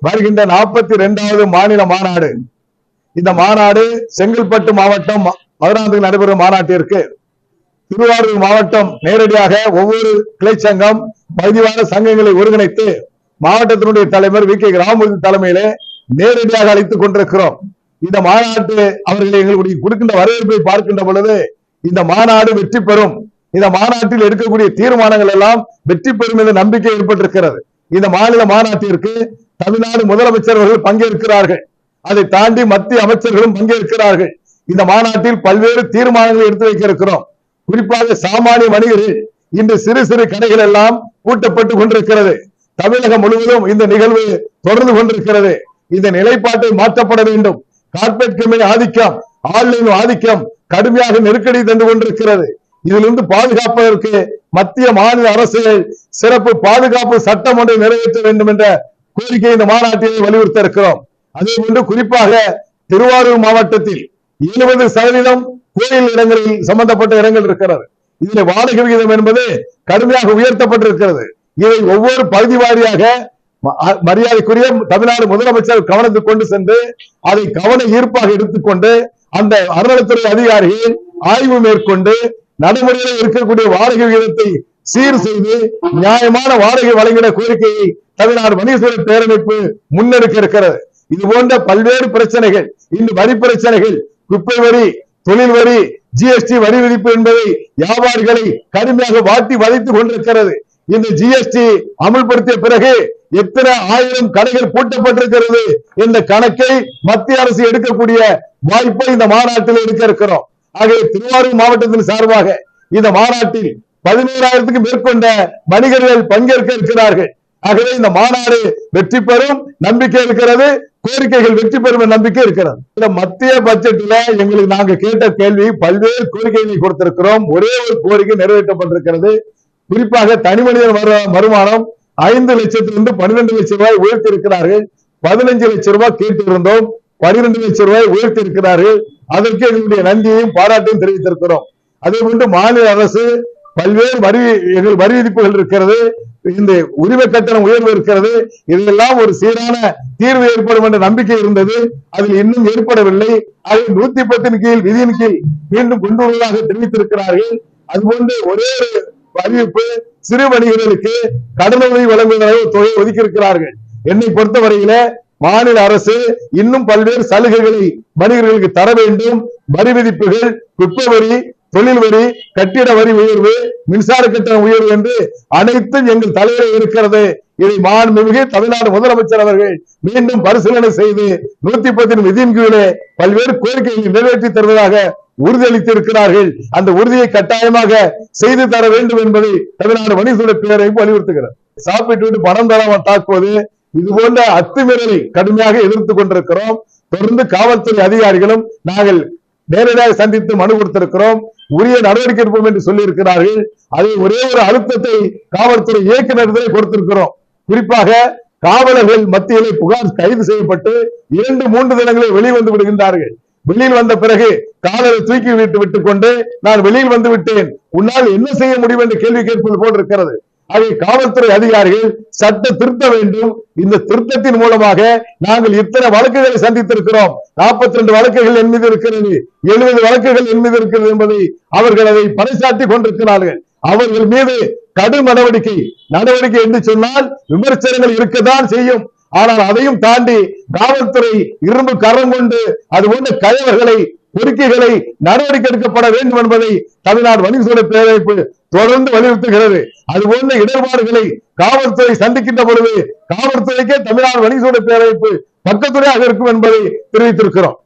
வருகின்ற நாற்பத்தி இரண்டாவது மாநில மாநாடு. இந்த மாநாடு செங்கல்பட்டு மாவட்டம் மதுராந்தகம் நடைபெறும் மாநாட்டிற்கு. திருவாரூர் மாவட்டம் நேரடியாக ஒவ்வொரு கிளை சங்கம் பகுதிவார சங்கங்களை ஒருங்கிணைத்து மாவட்டத்தினுடைய தலைவர் வி. கே. ராமமூர்த்தி தலைமையிலே நேரடியாக அழைத்துக் கொண்டிருக்கிறோம். இந்த மாநாட்டு அவர்கள் எங்களுடைய கொடுக்கின்ற வரவேற்பை பார்க்கின்ற பொழுது இந்த மாநாடு வெற்றி பெறும். இந்த மாநாட்டில் எடுக்கக்கூடிய தீர்மானங்கள் எல்லாம் வெற்றி பெறும் என்ற நம்பிக்கை ஏற்பட்டிருக்கிறது. இந்த மாநில மாநாட்டிற்கு தமிழ்நாடு முதலமைச்சர் அவர்கள் பங்கேற்கிறார்கள். அதை தாண்டி மத்திய அமைச்சர்களும் பங்கேற்கிறார்கள். இந்த மாநாட்டில் பல்வேறு தீர்மானங்களை எடுத்து வைக்க இருக்கிறோம் குறிப்பாக சாமானிய வணிகர்கள் இன்று சிறு சிறு கடைகள் எல்லாம் பூட்டப்பட்டு கொண்டிருக்கிறது. தமிழகம் முழுவதும் இந்த நிகழ்வு தொடர்ந்து கொண்டிருக்கிறது. இந்த நிலைப்பாட்டை மாற்றப்பட வேண்டும். கார்பரேட் கம்பெனி ஆதிக்கம் ஆன்லைன் ஆதிக்கம் கடுமையாக நெருக்கடி தந்து கொண்டிருக்கிறது. இதிலிருந்து பாதுகாப்பதற்கு மத்திய மாநில அரசுகள் சிறப்பு பாதுகாப்பு சட்டம் ஒன்றை நிறைவேற்ற வேண்டும் என்ற கோரிக்கை இந்த மாநாட்டில் வலியுறுத்த இருக்கிறோம். அதே போன்று குறிப்பாக திருவாரூர் மாவட்டத்தில் எழுபது சதவீதம் கோயில் இடங்களில் சம்பந்தப்பட்ட இடங்கள் இருக்கிறது. இதில் வாடகை விகிதம் என்பது கடுமையாக உயர்த்தப்பட்டிருக்கிறது. இதை ஒவ்வொரு பகுதி வாரியாக மரியாதைக்குரிய தமிழ்நாடு முதலமைச்சர் கவனத்துக்கு கொண்டு சென்று அதை கவன ஈர்ப்பாக எடுத்துக்கொண்டு அந்த அறநிலைத்துறை அதிகாரிகள் ஆய்வு மேற்கொண்டு நடைமுறையில் இருக்கக்கூடிய வாடகை விகிதத்தை சீர் செய்து நியாயமான வாடகை வழங்கிட கோரிக்கையை தமிழ்நாடு மனிதசூர பேரமைப்பு முன்னெடுக்க இருக்கிறது இது போன்ற பல்வேறு பிரச்சனைகள் இந்த வரி பிரச்சனைகள் குப்பை வரி தொழில் வரி ஜிஎஸ்டி வரி விதிப்பு என்பதை வியாபாரிகளை கடுமையாக வாட்டி வதைத்துக் கொண்டிருக்கிறது. இந்த ஜிஎஸ்டி அமல்படுத்திய பிறகு எத்தனை ஆயிரம் கடைகள் பூட்டப்பட்டிருக்கிறது என்ற கணக்கை மத்திய அரசு எடுக்கக்கூடிய வாய்ப்பை இந்த மாநாட்டில் எடுக்க இருக்கிறோம். ஆகவே திருவாரூர் மாவட்டத்தின் சார்பாக இந்த மாநாட்டில் பதினோராயிரத்துக்கு மேற்கொண்ட வணிகர்கள் பங்கேற்க இருக்கிறார்கள். ஆகவே இந்த மாநாடு வெற்றி பெறும் நம்பிக்கை இருக்கிறது கோரிக்கைகள் வெற்றி பெறும் நம்பிக்கை இருக்கிறது. இந்த மத்திய பட்ஜெட்ல எங்களுக்கு நாங்க கேட்ட கேள்வி பல்வேறு கோரிக்கைகளை கொடுத்திருக்கிறோம். ஒரே ஒரு கோரிக்கை நிறைவேற்றப்பட்டிருக்கிறது. குறிப்பாக தனி மனிதன் வருமானம் ஐந்து லட்சத்திலிருந்து பன்னிரண்டு லட்சம் ரூபாய் உயர்த்தி இருக்கிறார்கள் பதினஞ்சு லட்சம் ரூபாய் கேட்டிருந்தோம். பனிரெண்டு லட்சம் ரூபாய் உயர்த்தி இருக்கிறார்கள் அதற்கு எங்களுடைய நன்றியையும் பாராட்டையும் தெரிவித்திருக்கிறோம். அதே போன்று மாநில அரசு பல்வேறு வரி எங்கள் வரி விதிப்புகள் இருக்கிறது இந்த உரிமை கட்டணம் உயர்வு இருக்கிறது இதெல்லாம் ஒரு சீரான தீர்வு ஏற்படும் என்ற நம்பிக்கை இருந்தது. அதில் இன்னும் ஏற்படவில்லை. அதை நூத்தி பத்தின் கீழ் விதியின் கீழ் மீண்டும் கொண்டு வருவதாக தெரிவித்திருக்கிறார்கள். அதுபோன்று ஒரே ஒரு அறிவிப்பு சிறு வணிகர்களுக்கு கடனுதவி வழங்குவதாக தொகை ஒதுக்கி இருக்கிறார்கள் என்னை பொறுத்தவரையில மாநில அரசு இன்னும் பல்வேறு சலுகைகளை வணிகர்களுக்கு தர வேண்டும். வரி விதிப்புகள் குப்பை வரி தொழில் வரி கட்டிட வரி உயர்வு மின்சார கட்டண உயர்வு என்று அனைத்தும் எங்கள் தலைவரில் இருக்கிறது. இதை மாண்புமிகு தமிழ்நாடு முதலமைச்சர் அவர்கள் மீண்டும் பரிசீலனை செய்து நூத்தி பத்தின் விதியின் கீழே பல்வேறு கோரிக்கைகளை நிறைவேற்றி தருவதாக உறுதியளித்து இருக்கிறார்கள் அந்த உறுதியை கட்டாயமாக செய்து தர வேண்டும் என்பதை தமிழ்நாடு மணிசூட பேரவைப்பு வலியுறுத்துகிறார் சாப்பிட்டு பணம் தராமல் தாக்குவது இது போன்ற அத்துமீறலை கடுமையாக எதிர்த்து கொண்டிருக்கிறோம். தொடர்ந்து காவல்துறை அதிகாரிகளும் நாங்கள் நேரடியாக சந்தித்து மனு கொடுத்திருக்கிறோம். உரிய நடவடிக்கை எடுப்போம் என்று சொல்லியிருக்கிறார்கள். அதை ஒரே ஒரு அழுத்தத்தை காவல்துறை இயக்குநர்களை கொடுத்திருக்கிறோம். குறிப்பாக காவலர்கள் மத்தியிலே புகார் கைது செய்யப்பட்டு இரண்டு மூன்று தினங்களில் வெளிவந்து விடுகின்றார்கள். வெளியில் வந்த பிறகு காலரை தூக்கி விட்டு விட்டுக் கொண்டு நான் வெளியில் வந்து விட்டேன். உன்னால் என்ன செய்ய முடியும்? என்று கேள்வி கேட்பது போல் இருக்கிறது. அதை காவல்துறை அதிகாரிகள் சட்ட திருத்த வேண்டும். இந்த திருத்தத்தின் மூலமாக நாங்கள் இத்தனை வழக்குகளை சந்தித்திருக்கிறோம். நாற்பத்தி ரெண்டு வழக்குகள் என் மீது இருக்கிறது. எழுபது வழக்குகள் என் மீது இருக்கிறது என்பதை அவர்கள் அதை பறைசாட்டி கொண்டிருக்கிறார்கள். அவர்கள் மீது கடும் நடவடிக்கை நடவடிக்கை என்று சொன்னால் விமர்சனங்கள் இருக்கத்தான் செய்யும். ஆனால் அதையும் தாண்டி காவல்துறை இரும்பு கரம் கொண்டு அது போன்ற கயவர்களை பொறுக்கைகளை நடவடிக்கை எடுக்கப்பட வேண்டும் என்பதை தமிழ்நாடு வணிகத்துறை பேரமைப்பு தொடர்ந்து வலியுறுத்துகிறது. அதுபோன்ற இடர்பாடுகளை காவல்துறை சந்திக்கின்ற பொழுது காவல்துறைக்கே தமிழ்நாடு வணிகத்துறை பேரமைப்பு பக்கத்துறையாக இருக்கும் என்பதை தெரிவித்திருக்கிறோம்.